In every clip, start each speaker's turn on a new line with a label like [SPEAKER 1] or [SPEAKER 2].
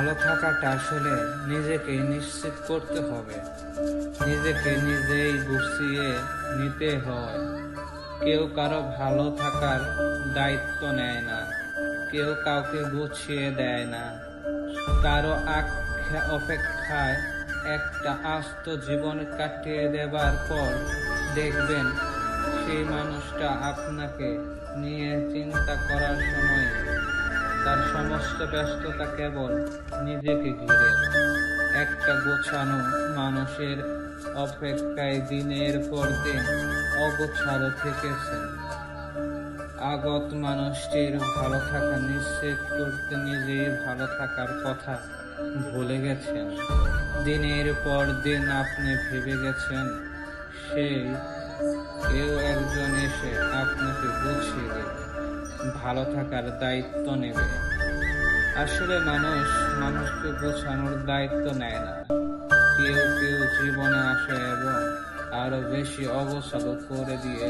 [SPEAKER 1] ভালো থাকাটা আসলে নিজেকে নিশ্চিত করতে হবে। নিজেকে নিজেই গুছিয়ে নিতে হয়। কেউ কারও ভালো থাকার দায়িত্ব নেয় না। কেউ কাউকে গুছিয়ে দেয় না। কারও আখ্যা অপেক্ষায় একটা আস্ত জীবন কাটিয়ে দেবার পর দেখবেন সেই মানুষটা আপনাকে নিয়ে চিন্তা করার সময় তার সমস্ত ব্যস্ততা কেবল নিজেকে ঘিরে। একটা গোছানো মানুষের অপেক্ষায় দিনের পর দিন অগোছালো থেকেছেন আগত মানুষটির ভালো থাকা নিশ্চিত করতে নিজেই ভালো থাকার কথা ভুলে গেছেন। দিনের পর দিন আপনি ভেবে গেছেন, সেই কেউ একজন এসে ভালো থাকার দায়িত্ব নেবে। আসলে মানুষ মানুষকে গোছানোর দায়িত্ব নেয় না। কেউ কেউ জীবনে আসে এবং আরও বেশি অবসাদও করে দিয়ে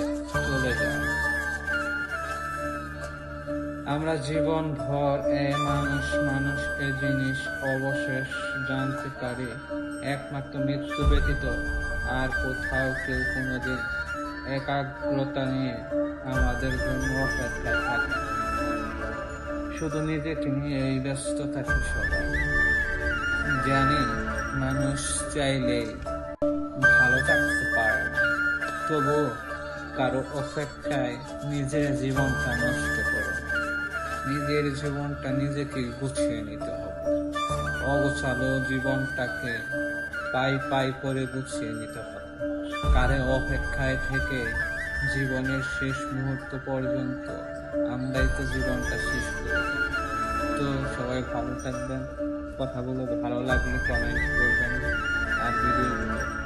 [SPEAKER 1] চলে যায়। আমরা জীবন ভর এ মানুষ মানুষকে জিনিস অবশেষ জানতে পারি, একমাত্র মৃত্যু ব্যতীত আর কোথাও কেউ কোনোদিন একাগ্রতা নিয়ে আমাদের জন্য অপেক্ষায় থাকে। শুধু নিজেকে নিয়ে এই ব্যস্ত থাকি সবাই জানি, মানুষ চাইলেই ভালো থাকতে পারে তবু কারও অপেক্ষায় নিজের জীবনটা নষ্ট করো নিজের জীবনটা নিজেকে গুছিয়ে নিতে হবে। অগোছালো জীবনটাকে পাই পাই করে গুছিয়ে নিতে হবে। কারে অপেক্ষায় থেকে জীবনের শেষ মুহূর্ত পর্যন্ত আমরাই তো জীবনটা শেষ করেছি। তো সবাই ভালো থাকবেন। কথাগুলো ভালো লাগলে কমেন্ট করবেন। আর ভিডিও